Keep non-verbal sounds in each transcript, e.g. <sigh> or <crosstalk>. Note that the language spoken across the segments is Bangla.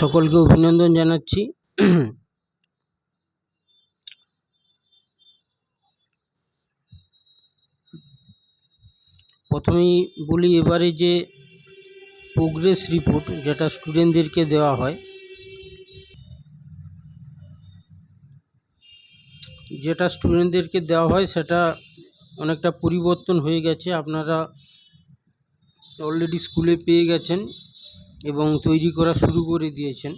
সকলকে অভিনন্দন জানাচ্ছি। প্রথমেই বলি এবারে যে প্রোগ্রেস রিপোর্ট যেটা স্টুডেন্টদেরকে দেওয়া হয়, যেটা স্টুডেন্টদেরকে দেওয়া হয় সেটা অনেকটা পরিবর্তন হয়ে গেছে। আপনারা অলরেডি স্কুলে পেয়ে গেছেন। এবং তৈরি করা শুরু করে দিয়েছেন।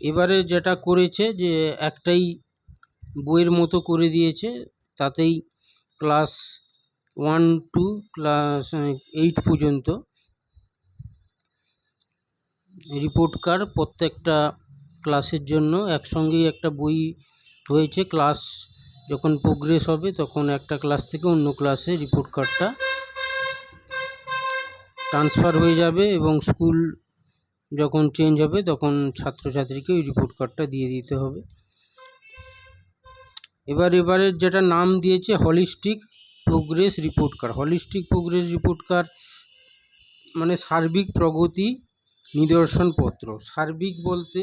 এবারে যেটা করেছে যে একটাই বইয়ের মতো করে দিয়েছে, তাতেই class one, two, class eight পর্যন্ত রিপোর্ট কার্ড প্রত্যেকটা ক্লাসের জন্য। একসঙ্গেই একটা বই হয়েছে, ক্লাস যখন প্রোগ্রেস হবে তখন একটা ক্লাস থেকে অন্য ক্লাসে রিপোর্ট কার্ডটা ট্রান্সফার হয়ে যাবে এবং স্কুল যখন চেঞ্জ হবে তখন ছাত্রছাত্রীকে ওই রিপোর্ট কার্ডটা দিয়ে দিতে হবে। এবার এবারে যেটা নাম দিয়েছে holistic progress report card holistic progress report card মানে সার্বিক প্রগতি নিদর্শনপত্র সার্বিক বলতে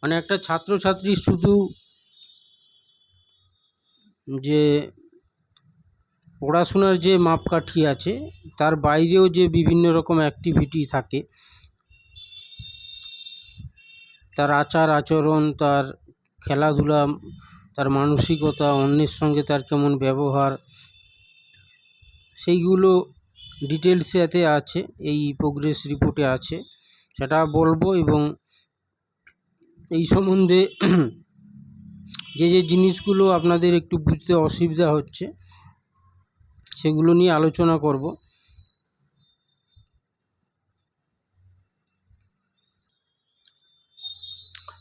মানে একটা ছাত্রছাত্রী শুধু যে পড়াশোনার যে মাপকাঠি আছে, তার বাইরেও যে বিভিন্ন রকম অ্যাক্টিভিটি থাকে, তার আচার আচরণ, তার খেলাধুলা, তার মানসিকতা, অন্যের সঙ্গে তার কেমন ব্যবহার, সেইগুলো ডিটেলসে এতে আছে, এই প্রোগ্রেস রিপোর্টে আছে। সেটা বলব এবং এই সম্বন্ধে <clears throat> যে যে জিনিসগুলো আপনাদের একটু বুঝতে অসুবিধা হচ্ছে সেগুলো নিয়ে আলোচনা করব।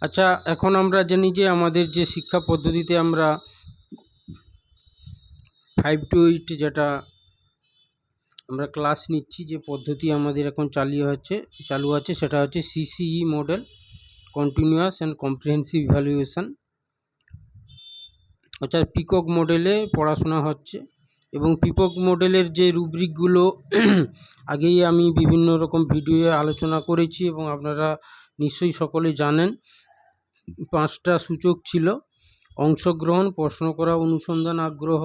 আচ্ছা এখন আমরা জানি যে আমাদের যে শিক্ষা পদ্ধতিতে আমরা ফাইভ টু এইট যেটা আমরা ক্লাস নিচ্ছি, যে পদ্ধতি আমাদের এখন চালিয়ে হচ্ছে, চালু আছে, সেটা হচ্ছে CCE model continuous and comprehensive evaluation অর্থাৎ পিকক মডেলে পড়াশোনা হচ্ছে। এবং পিকক মডেলের যে রুব্রিকগুলো <clears throat> আগেই আমি বিভিন্ন রকম ভিডিওয়ে আলোচনা করেছি এবং আপনারা নিশ্চয়ই সকলে জানেন। পাঁচটা সূচক ছিল, অংশগ্রহণ, প্রশ্ন করা, অনুসন্ধান, আগ্রহ,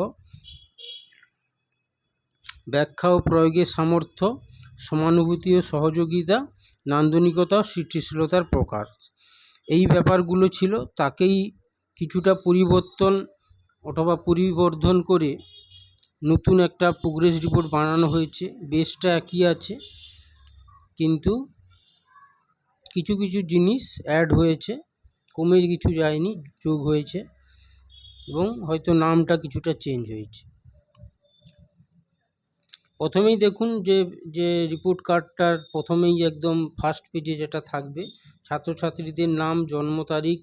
ব্যাখ্যা ও প্রয়োগের সামর্থ্য, সমানুভূতি ও সহযোগিতা, নান্দনিকতা সৃষ্টিশীলতার প্রকার। এই ব্যাপারগুলো ছিল, তাকেই কিছুটা পরিবর্তন অথবা পরিবর্ধন করে নতুন একটা প্রোগ্রেস রিপোর্ট বানানো হয়েছে। বেসটা একই আছে, কিন্তু কিছু কিছু জিনিস অ্যাড হয়েছে, কমে কিছু যায়নি, যোগ হয়েছে, এবং হয়তো নামটা কিছুটা চেঞ্জ হয়েছে। প্রথমেই দেখুন যে যে রিপোর্ট কার্ডটার প্রথমেই একদম ফার্স্ট পেজে যেটা থাকবে, ছাত্রছাত্রীদের নাম, জন্ম তারিখ,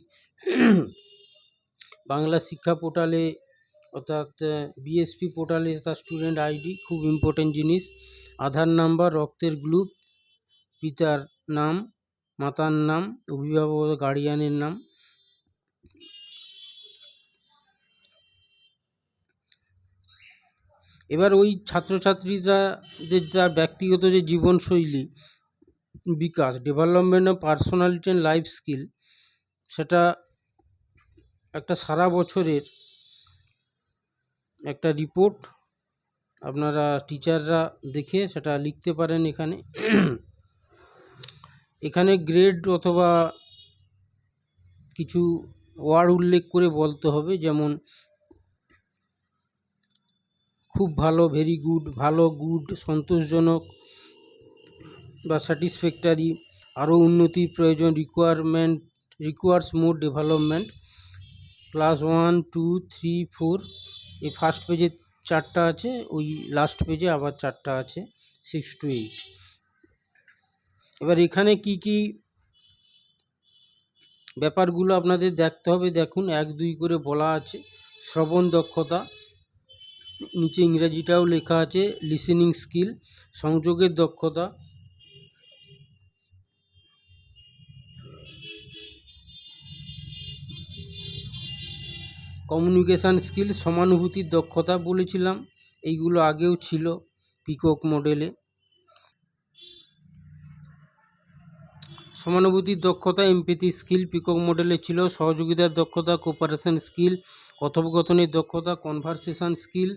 বাংলা শিক্ষা পোর্টালে অর্থাৎ বিএসপি পোর্টালে তার স্টুডেন্ট আইডি খুব ইম্পর্টেন্ট জিনিস। আধার নাম্বার, রক্তের গ্রুপ পিতার নাম, মাতার নাম, অভিভাবক গার্ডিয়ানের নাম। এবার ওই ছাত্রছাত্রীরা যে তার ব্যক্তিগত যে জীবনশৈলী, বিকাশ development of personality and life skill সেটা একটা সারা বছরের একটা রিপোর্ট আপনারা টিচাররা দেখে সেটা লিখতে পারেন এখানে। এখানে গ্রেড অথবা কিছু ওয়ার্ড উল্লেখ করে বলতে হবে, যেমন খুব ভালো ভেরি গুড ভালো গুড সন্তোষজনক বা স্যাটিসফ্যাক্টরি আরও উন্নতির প্রয়োজন requirement requires more development class one two three four এই ফার্স্ট পেজে চারটা আছে, ওই লাস্ট পেজে আবার চারটা আছে সিক্স টু এইট এবার এখানে কি কি ব্যাপারগুলো আপনাদের দেখতে হবে, দেখুন, এক, দুই করে বলা আছে, শ্রবণ দক্ষতা নিচে ইংরেজিটাও লেখা আছে লিসেনিং স্কিল সংযোগের দক্ষতা কমিউনিকেশান স্কিল সমানুভূতির দক্ষতা বলেছিলাম, এইগুলো আগেও ছিল পিকক মডেলে। সমানুভূতির দক্ষতা এমপিতি স্কিল পিকক মডেলে ছিল, সহযোগিতার দক্ষতা, কোপারেশন স্কিল, কথোপকথনের দক্ষতা, কনভারসেশন স্কিল।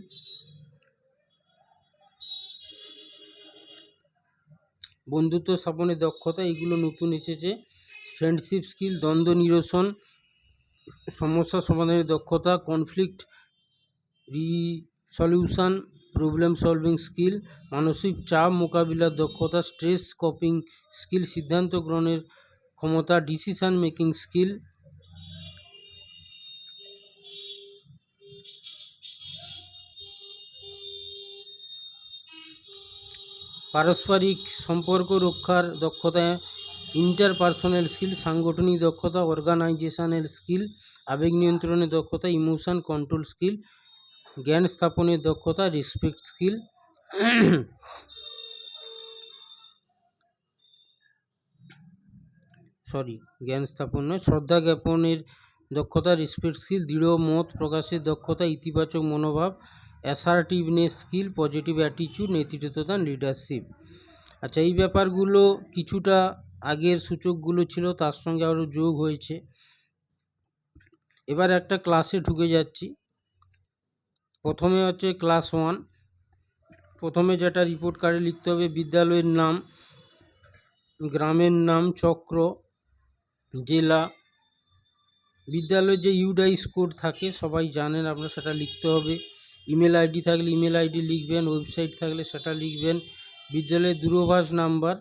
বন্ধুত্ব স্থাপনের দক্ষতা এগুলো নতুন এসেছে। ফ্রেন্ডশিপ স্কিল, দ্বন্দ্ব নিরসন সমস্যা সমাধানের দক্ষতা conflict resolution problem solving skill মানসিক চাপ, মোকাবিলার দক্ষতা স্ট্রেস কপিং স্কিল সিদ্ধান্ত গ্রহণের ক্ষমতা ডিসিশন মেকিং স্কিল পারস্পরিক সম্পর্ক রক্ষার দক্ষতা ইন্টারপার্সোনাল স্কিল, সাংগঠনিক দক্ষতা অর্গানাইজেশনাল স্কিল, আবেগ নিয়ন্ত্রণের দক্ষতা, ইমোশন কন্ট্রোল স্কিল, জ্ঞান স্থাপনের দক্ষতা, রেসপেক্ট স্কিল। সরি, জ্ঞান স্থাপন নয়, শ্রদ্ধা জ্ঞাপনের দক্ষতা, রেসপেক্ট স্কিল, দৃঢ় মত প্রকাশের দক্ষতা, ইতিবাচক মনোভাব, অ্যাসার্টিভনেস স্কিল, পজিটিভ অ্যাটিটিউড, নেতৃত্বদান, লিডারশিপ। আচ্ছা এই ব্যাপারগুলো কিছুটা আগের সূচকগুলো ছিল, তার সঙ্গে আরও যোগ হয়েছে। এবার একটা ক্লাসে ঢুকে যাচ্ছি। প্রথমে হচ্ছে ক্লাস ওয়ান প্রথমে যেটা রিপোর্ট কার্ডে লিখতে হবে, বিদ্যালয়ের নাম, গ্রামের নাম, চক্র, জেলা। বিদ্যালয়ের যে ইউডাইস কোড থাকে, সবাই জানেন, আপনার সেটা লিখতে হবে। ইমেল আইডি থাকলে ইমেল আইডি লিখবেন ওয়েবসাইট থাকলে সেটা লিখবেন। বিদ্যালয়ের দূরভাষ নাম্বার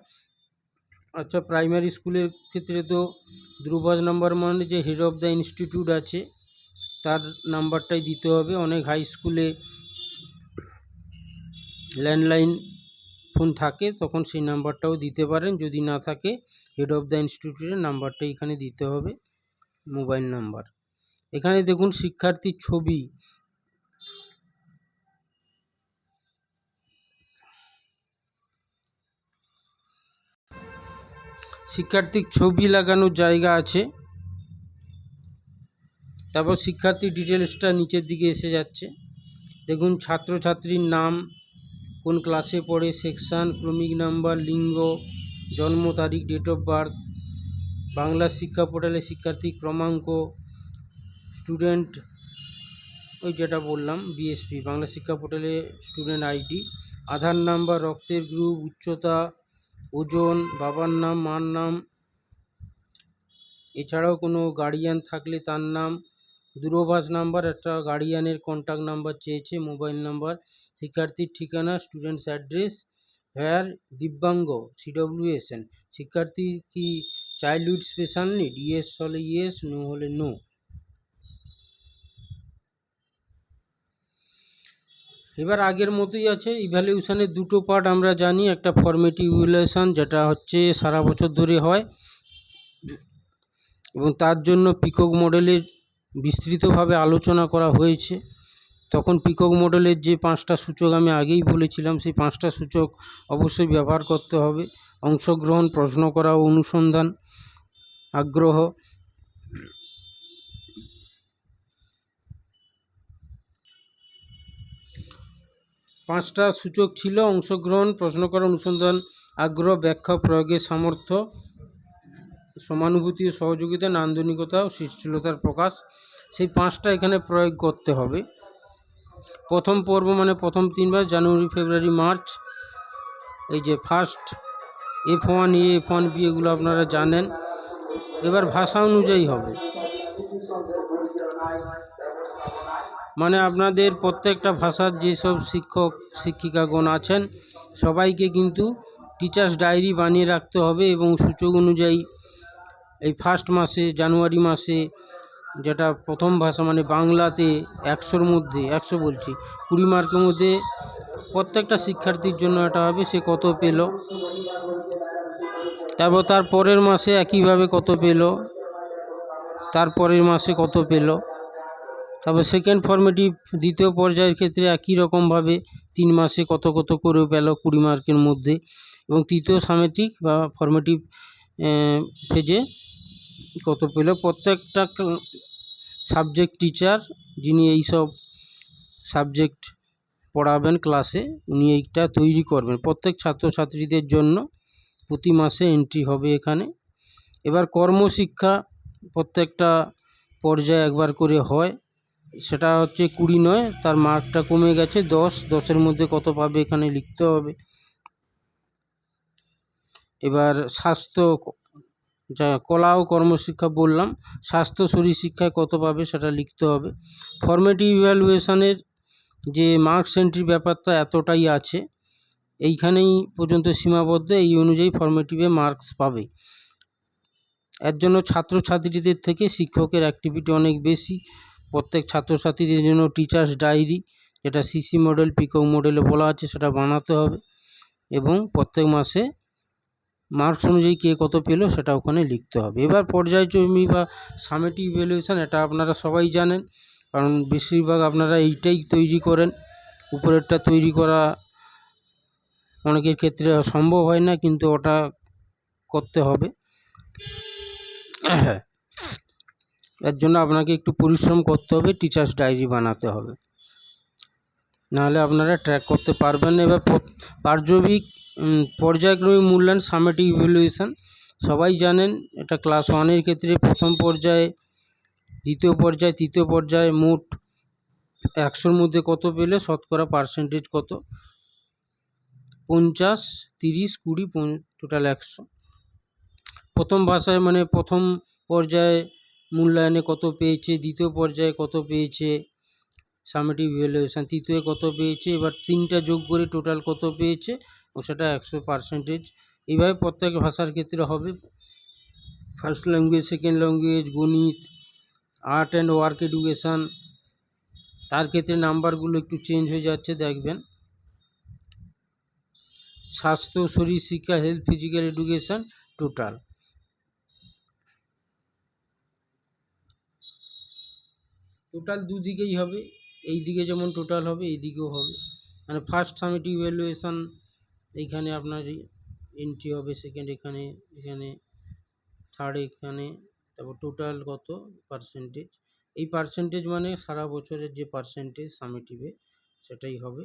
আচ্ছা প্রাইমারি স্কুলের ক্ষেত্রে তো দূরভাষ নাম্বার মানে যে হেড অফ দ্য ইনস্টিটিউট আছে, তার নাম্বারটাই দিতে হবে। অনেক হাই স্কুলে ল্যান্ডলাইন ফোন থাকে, তখন সেই নাম্বারটাও দিতে পারেন। যদি না থাকে হেড অফ দ্য ইনস্টিটিউটের নাম্বারটা এখানে দিতে হবে মোবাইল নাম্বার এখানে দেখুন, শিক্ষার্থীর ছবি শিক্ষার্থীর ছবি লাগানোর জায়গা আছে। তারপর শিক্ষার্থীর ডিটেলসটা নিচের দিকে এসে যাচ্ছে। দেখুন, ছাত্রছাত্রীর নাম, কোন ক্লাসে পড়ে সেকশান ক্রমিক নাম্বার, লিঙ্গ, জন্ম তারিখ date of birth Bangla Shiksha পোর্টালে শিক্ষার্থী ক্রমাঙ্ক স্টুডেন্ট ওই যেটা বললাম বিএসপি বাংলা শিক্ষা পোর্টালে স্টুডেন্ট আইডি আধার নাম্বার, রক্তের গ্রুপ উচ্চতা ওজন বাবার নাম, মার নাম। এছাড়াও কোনো গার্ডিয়ান থাকলে তার নাম। দূরভাষ নাম্বার একটা গার্ডিয়ানের কন্ট্যাক্ট নাম্বার চেয়েছে মোবাইল নাম্বার শিক্ষার্থীর ঠিকানা students address here, divyang CWSN শিক্ষার্থী কি চাইল্ডহুড স্পেশাল নিড ইয়েস হলে ইয়েস নো হলে নো এবার আগের মতোই আছে। ইভ্যালুয়েশনের দুটো পার্ট আমরা জানি। একটা ফর্মেটিভ ইভ্যালুয়েশন যেটা হচ্ছে সারা বছর ধরে হয়। এবং তার জন্য পিকক মডেলের বিস্তৃতভাবে আলোচনা করা হয়েছে। তখন পিকক মডেলের যে পাঁচটা সূচক আমি আগেই বলেছিলাম, সেই পাঁচটা সূচক অবশ্যই ব্যবহার করতে হবে। অংশগ্রহণ, প্রশ্ন করা, অনুসন্ধান, আগ্রহ পাঁচটা সূচক ছিল, অংশগ্রহণ, প্রশ্ন করা অনুসন্ধান, আগ্রহ, ব্যাখ্যা, প্রয়োগের সামর্থ্য, সমানুভূতি ও সহযোগিতা, নান্দনিকতা ও সৃষ্টিশীলতার প্রকাশ। সেই পাঁচটা এখানে প্রয়োগ করতে হবে। প্রথম পর্ব মানে প্রথম তিনবার, জানুয়ারি, ফেব্রুয়ারি, মার্চ। এই যে first F one A F one B এগুলো আপনারা জানেন। এবার ভাষা অনুযায়ী হবে। মানে আপনাদের প্রত্যেকটা ভাষার যেসব শিক্ষক, শিক্ষিকাগণ আছেন, সবাইকে কিন্তু টিচার্স ডায়েরি বানিয়ে রাখতে হবে এবং সূচক অনুযায়ী এই ফার্স্ট মাসে জানুয়ারি মাসে যেটা প্রথম ভাষা মানে বাংলাতে একশোর মধ্যে, একশো বলছি, কুড়ি মার্কের মধ্যে প্রত্যেকটা শিক্ষার্থীর জন্য এটা হবে, সে কত পেল? তারপর তার পরের মাসে একইভাবে কত পেল? তার পরের মাসে কত পেল? তারপর সেকেন্ড ফর্মেটিভ দ্বিতীয় পর্যায়ের ক্ষেত্রে একই রকমভাবে তিন মাসে কত কত করে পেল কুড়ি মার্কের মধ্যে এবং তৃতীয় সামেটিক বা ফর্মেটিভ পেজে কত পেল? প্রত্যেকটা সাবজেক্ট টিচার যিনি এইসব সাবজেক্ট পড়াবেন ক্লাসে উনি এইটা তৈরি করবেন। প্রত্যেক ছাত্রছাত্রীদের জন্য প্রতি মাসে এন্ট্রি হবে এখানে। এবার কর্মশিক্ষা প্রত্যেকটা পর্যায়ে একবার করে হয়। সেটা হচ্ছে কুড়ি নয়, তার মার্কটা কমে গেছে দশ, দশের মধ্যে কত পাবে এখানে লিখতে হবে। এবার স্বাস্থ্য যা কলা ও কর্মশিক্ষা বললাম, স্বাস্থ্য শরীর শিক্ষায় কত পাবে সেটা লিখতে হবে। ফর্মেটিভ ইভ্যালুয়েশনের যে মার্কস এন্ট্রি ব্যাপারটা এতটাই আছে, এইখানেই পর্যন্ত সীমাবদ্ধ, এই অনুযায়ী ফর্মেটিভে মার্কস পাবে। এর জন্য ছাত্রছাত্রীদের থেকে শিক্ষকের অ্যাক্টিভিটি অনেক বেশি। প্রত্যেক ছাত্রছাত্রীদের জন্য টিচার্স ডায়েরি যেটা সিসি মডেল পিকক মডেলে বলা আছে, সেটা বানাতে হবে এবং প্রত্যেক মাসে মার্কস অনুযায়ী কে কত পেল, সেটা ওখানে লিখতে হবে। এবার পর্যায়ক্রমিক বা সামেটিভ ইভ্যালুয়েশন এটা আপনারা সবাই জানেন, কারণ বেশিরভাগ আপনারা এইটাই তৈরি করেন। উপরেরটা তৈরি করা অনেকের ক্ষেত্রে সম্ভব হয় না, কিন্তু ওটা করতে হবে। এর জন্য আপনাকে একটু পরিশ্রম করতে হবে টিচার্স ডায়েরি বানাতে হবে। নাহলে আপনারা ট্র্যাক করতে পারবেন না। এবার পার্যবিক পর্যায়ক্রমিক মূল্যায়ন সামেটিক ইভ্যালুয়েশন সবাই জানেন এটা ক্লাস ওয়ানের ক্ষেত্রে প্রথম পর্যায়ে, দ্বিতীয় পর্যায়ে, তৃতীয় পর্যায়ে, মোট একশোর মধ্যে কত পেলে, শতকরা পার্সেন্টেজ কত? পঞ্চাশ, তিরিশ, কুড়ি টোটাল একশো। প্রথম ভাষায় মানে প্রথম পর্যায়ে মূল্যায়নে কত পেয়েছে, দ্বিতীয় পর্যায়ে কত পেয়েছে সামেটিভ ইভ্যালুয়েশন তৃতীয় কত পেয়েছে, এবার তিনটা যোগ করে টোটাল কত পেয়েছে, ও সেটা একশো পার্সেন্টেজ এইভাবে প্রত্যেক ভাষার ক্ষেত্রে হবে। ফার্স্ট ল্যাঙ্গুয়েজ সেকেন্ড ল্যাঙ্গুয়েজ গণিত আর্ট অ্যান্ড ওয়ার্ক এডুকেশান তার ক্ষেত্রে নাম্বারগুলো একটু চেঞ্জ হয়ে যাচ্ছে, দেখবেন। স্বাস্থ্য, শরীর, শিক্ষা health physical education total total দুদিকেই হবে। এই দিকে যেমন টোটাল হবে, এই দিকেও হবে। মানে ফার্স্ট সামেটিভ ইভ্যালুয়েশন এইখানে আপনার এন্ট্রি হবে সেকেন্ড এখানে এখানে থার্ড এখানে, তারপর টোটাল কত পার্সেন্টেজ এই পার্সেন্টেজ মানে সারা বছরের যে পার্সেন্টেজ সামেটিভে সেটাই হবে।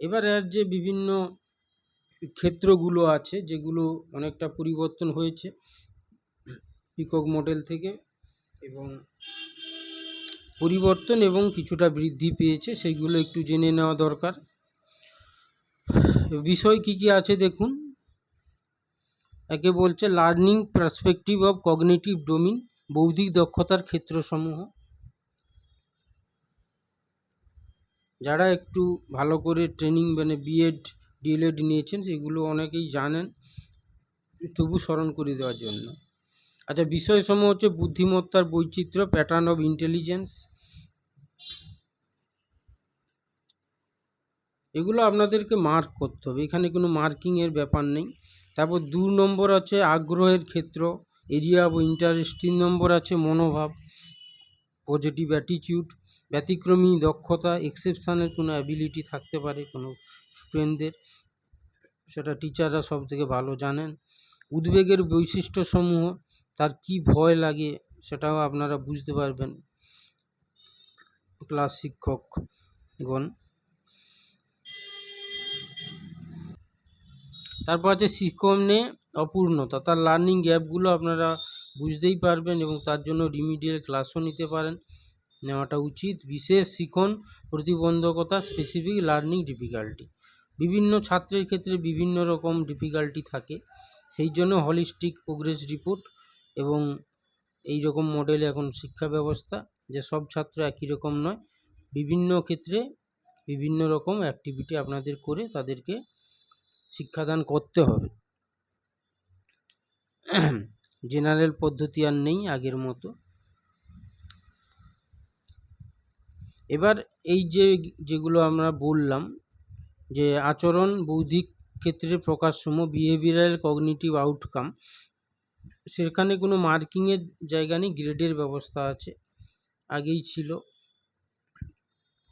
এবার এর যে বিভিন্ন ক্ষেত্রগুলো আছে, যেগুলো অনেকটা পরিবর্তন হয়েছে, পিকক মডেল থেকে এবং পরিবর্তন এবং কিছুটা বৃদ্ধি পেয়েছে সেগুলো একটু জেনে নেওয়া দরকার। বিষয় কি কি আছে দেখুন। একে বলছে learning perspective of cognitive domain বৌদ্ধিক দক্ষতার ক্ষেত্রসমূহ। যারা একটু ভালো করে ট্রেনিং মানে বিএড ডিএলএড নিয়েছেন, সেগুলো অনেকেই জানেন। তবু স্মরণ করে দেওয়ার জন্য। আচ্ছা বিষয়সমূহ হচ্ছে বুদ্ধিমত্তার বৈচিত্র্য প্যাটার্ন অফ ইন্টেলিজেন্স এগুলো আপনাদেরকে মার্ক করতে হবে, এখানে কোনো মার্কিংয়ের ব্যাপার নেই। তারপর দু নম্বর আছে আগ্রহের ক্ষেত্র এরিয়া অফ ইন্টারেস্ট তিন নম্বর আছে মনোভাব পজিটিভ অ্যাটিটিউড ব্যতিক্রমী দক্ষতা এক্সেপশানের কোনো অ্যাবিলিটি থাকতে পারে কোনো স্টুডেন্টদের সেটা টিচাররা সব থেকে ভালো জানেন। উদ্বেগের বৈশিষ্ট্যসমূহ তার কি ভয় লাগে সেটাও আপনারা বুঝতে পারবেন। ক্লাস শিক্ষকগণ। তারপর আছে শিক্ষণে অপূর্ণতা। তার লার্নিং গ্যাপগুলো আপনারা বুঝতেই পারবেন এবং তার জন্য রিমিডিয়াল ক্লাসও নিতে পারেন। নেওয়াটা উচিত। বিশেষ শিখন প্রতিবন্ধকতা স্পেসিফিক লার্নিং ডিফিকাল্টি বিভিন্ন ছাত্রের ক্ষেত্রে বিভিন্ন রকম ডিফিকাল্টি থাকে। সেই জন্য হলিস্টিক প্রোগ্রেস রিপোর্ট এবং এই রকম মডেলে এখন শিক্ষা ব্যবস্থা যে সব ছাত্র একই রকম নয়। বিভিন্ন ক্ষেত্রে বিভিন্ন রকম অ্যাক্টিভিটি আপনাদের করে তাদেরকে শিক্ষাদান করতে হবে। জেনারেল পদ্ধতি আর নেই আগের মতো। এবার এই যে যেগুলো আমরা বললাম যে আচরণ বৌদ্ধিক ক্ষেত্রে প্রকাশসমূহ বিহেভিয়ারাল কগনিটিভ আউটকাম সেখানে কোনো মার্কিংয়ের জায়গা নেই, গ্রেডের ব্যবস্থা আছে, আগেই ছিল।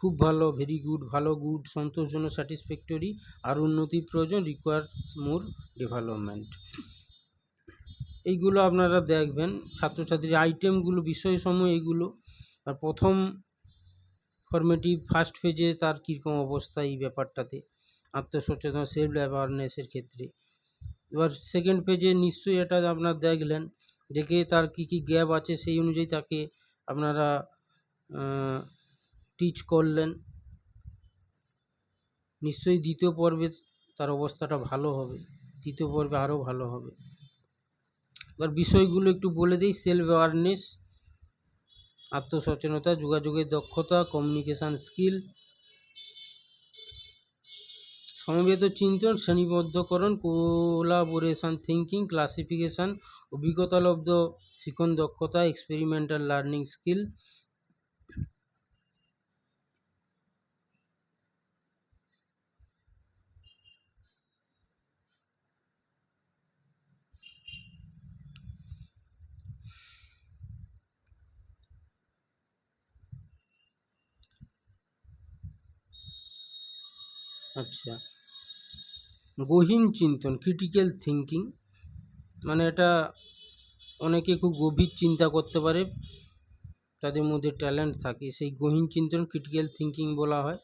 খুব ভালো ভেরি গুড ভালো গুড সন্তোষজনক স্যাটিসফ্যাক্টরি আর উন্নতির প্রয়োজন রিকোয়ার্স মোর ডেভেলপমেন্ট এইগুলো আপনারা দেখবেন, ছাত্রছাত্রীর আইটেমগুলো বিষয়সমূহ এইগুলো, আর প্রথম ফর্মেটিভ ফার্স্ট ফেজে তার কীরকম অবস্থা এই ব্যাপারটাতে, আত্মসচেতন সেলফ অ্যাওয়ারনেসের ক্ষেত্রে। এবার সেকেন্ড পেজে নিশ্চয়ই এটা আপনার দেখলেন দেখে তার কী কী গ্যাপ আছে, সেই অনুযায়ী তাকে আপনারা টিচ করলেন। নিশ্চয়ই দ্বিতীয় পর্বে তার অবস্থাটা ভালো হবে, তৃতীয় পর্বে আরও ভালো হবে। এবার বিষয়গুলো একটু বলে দিই সেলফ অ্যাওয়ারনেস আত্মসচেতনতা, যোগাযোগের দক্ষতা কমিউনিকেশান স্কিল সমবেত চিন্তন শ্রেণীবদ্ধকরণ কোলাবোরেশন থিঙ্কিং ক্লাসিফিকেশান অভিজ্ঞতালব্ধ শিখন দক্ষতা এক্সপেরিমেন্টাল লার্নিং স্কিল। আচ্ছা। গহীন চিন্তন ক্রিটিক্যাল থিঙ্কিং মানে এটা অনেকে খুব গভীর চিন্তা করতে পারে, তাদের মধ্যে ট্যালেন্ট থাকে। সেই গহীন চিন্তন ক্রিটিক্যাল থিঙ্কিং বলা হয়।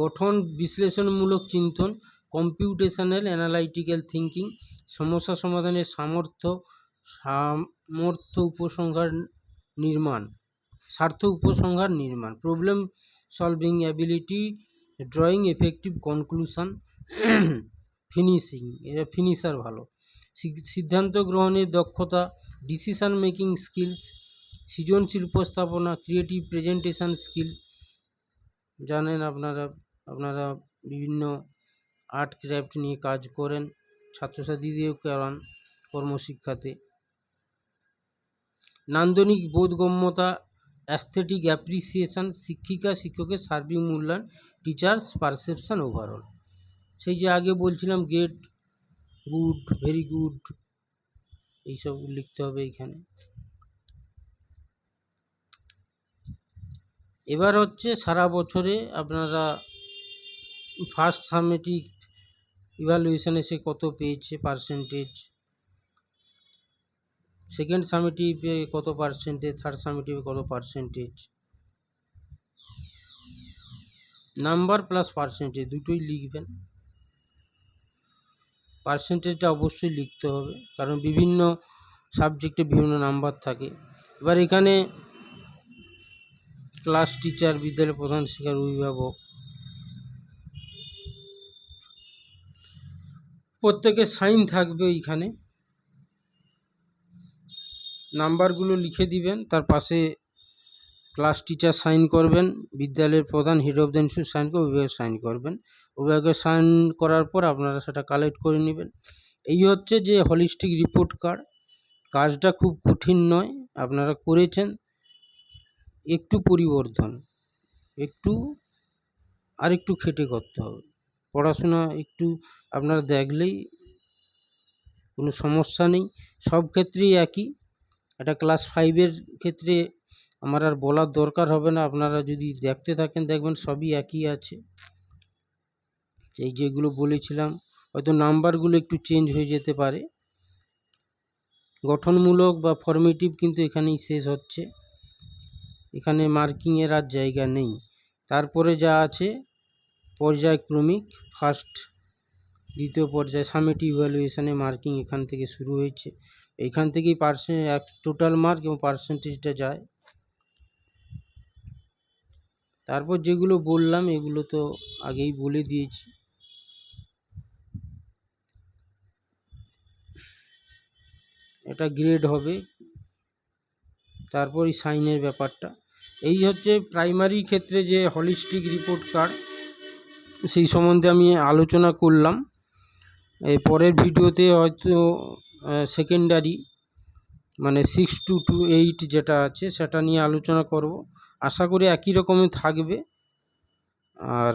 গঠন বিশ্লেষণমূলক চিন্তন কম্পিউটেশনাল অ্যানালাইটিক্যাল থিঙ্কিং সমস্যা সমাধানের সামর্থ্য সামর্থ্য উপসংহার নির্মাণ, স্বার্থ উপসংহার নির্মাণ problem solving ability drawing effective conclusion finishing এরা ফিনিশার ভালো। সিদ্ধান্ত গ্রহণের দক্ষতা ডিসিশান মেকিং স্কিলস সৃজনশীল উপস্থাপনা ক্রিয়েটিভ প্রেজেন্টেশন স্কিল জানেন আপনারা আপনারা বিভিন্ন আর্ট ক্রাফট নিয়ে কাজ করেন, ছাত্রছাত্রীদেরও করান কর্মশিক্ষাতে। নান্দনিক বোধগম্যতা অ্যাস্থেটিক অ্যাপ্রিসিয়েশন শিক্ষিকা, শিক্ষকের সার্বিক মূল্যায়ন টিচার্স পারসেপশন ওভারঅল সেই যে আগে বলছিলাম গেট গুড ভেরি গুড এইসব লিখতে হবে এখানে। এবার হচ্ছে সারা বছরে আপনারা ফার্স্ট সামেটিক ইভ্যালুয়েশনে সে কত পেয়েছে পার্সেন্টেজ সেকেন্ড সামেটিভে কত পার্সেন্টেজ থার্ড সামেটিভে কত পার্সেন্টেজ নাম্বার প্লাস পার্সেন্টেজ দুটোই লিখবেন। পার্সেন্টেজটা অবশ্যই লিখতে হবে, কারণ বিভিন্ন সাবজেক্টে বিভিন্ন নাম্বার থাকে। এবার এখানে ক্লাস টিচার বিদ্যালয়ের প্রধান শিক্ষার অভিভাবক, প্রত্যেকের সাইন থাকবে এইখানে। নাম্বারগুলো লিখে দিবেন, তার পাশে ক্লাস টিচার সাইন করবেন, বিদ্যালয়ের প্রধান head of the institute sign করে অভিভাবক সাইন করবেন। অভিভাবকের সাইন করার পর আপনারা সেটা কালেক্ট করে নেবেন। এই হচ্ছে যে হলিস্টিক রিপোর্ট কার্ড কাজটা খুব কঠিন নয়, আপনারা করেছেন। একটু পরিবর্ধন, একটু আর একটু খেটে করতে হবে। পড়াশোনা একটু আপনারা দেখলেই কোনো সমস্যা নেই। সব ক্ষেত্রেই একই। এটা ক্লাস ফাইভের ক্ষেত্রে আমার আর বলার দরকার হবে না। আপনারা যদি দেখতে থাকেন, দেখবেন সবই একই আছে। এই যেগুলো বলেছিলাম, হয়তো নাম্বারগুলো একটু চেঞ্জ হয়ে যেতে পারে। গঠনমূলক বা ফর্মেটিভ কিন্তু এখানেই শেষ হচ্ছে। এখানে মার্কিংয়ের আর জায়গা নেই। তারপরে যা আছে, পর্যায়ক্রমিক, ফার্স্ট, দ্বিতীয় পর্যায়ে, সামেটিভ ইভ্যালুয়েশনে মার্কিং এখান থেকে শুরু হয়েছে। এখান থেকেই পার্সেন্ট, এক টোটাল মার্ক এবং পার্সেন্টেজটা যায়। তারপর যেগুলো বললাম, এগুলো তো আগেই বলে দিয়েছি। এটা গ্রেড হবে। তারপরই সাইনের ব্যাপারটা। এই হচ্ছে প্রাইমারি ক্ষেত্রে যে হলিস্টিক রিপোর্ট কার্ড সেই সম্বন্ধে আমি আলোচনা করলাম। এই পরের ভিডিওতে হয়তো সেকেন্ডারি মানে সিক্স টু টু এইট যেটা আছে, সেটা নিয়ে আলোচনা করব। আশা করি একই রকমই থাকবে। আর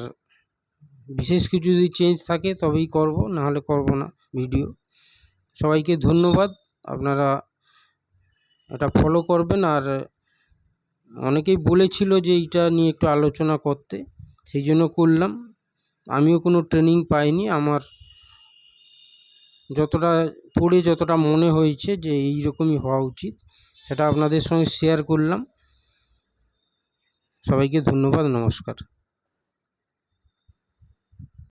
বিশেষ কিছু যদি চেঞ্জ থাকে তবেই করব, নাহলে করব না ভিডিও সবাইকে ধন্যবাদ। আপনারা এটা ফলো করবেন। আর অনেকেই বলেছিল যে এইটা নিয়ে একটু আলোচনা করতে, সেই জন্য করলাম। আমিও কোনো ট্রেনিং পাইনি। আমার যতটা পড়ে যতটা মনে হয়েছে যে এই রকমই হওয়া উচিত, সেটা আপনাদের সঙ্গে শেয়ার করলাম। সবাইকে ধন্যবাদ নমস্কার।